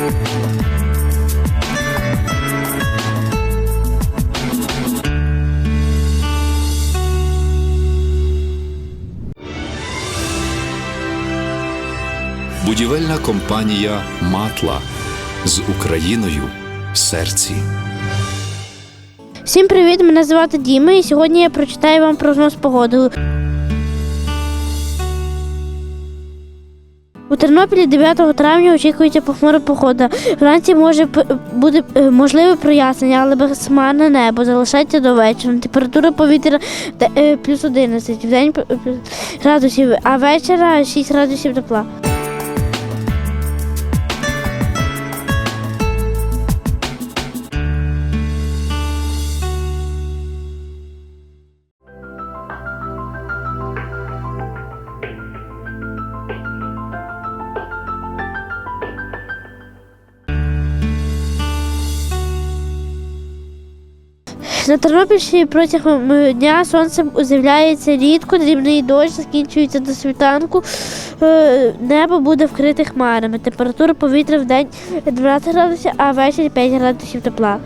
Будівельна компанія Матла з Україною в серці. Всім привіт! Мене звати Діма, і сьогодні я прочитаю вам прогноз погоди. У Тернополі 9 травня очікується похмура погода. Вранці може буде е, можливе прояснення, але безхмарне небо залишається до вечора. Температура повітря е, плюс 11, в день плюс градусів, а вечора 6 градусів тепла. На Тернопільщині протягом дня сонце з'являється рідко, дрібний дощ закінчується до світанку. Е, Небо буде вкрите хмарами. Температура повітря в день 12 градусів, а ввечері 5 градусів тепла.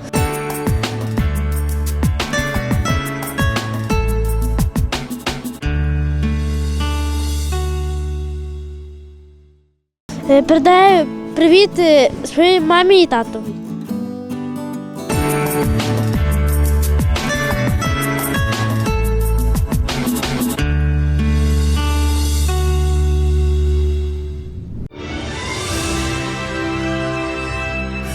Е, Передаю привіт е, своїй мамі і татові.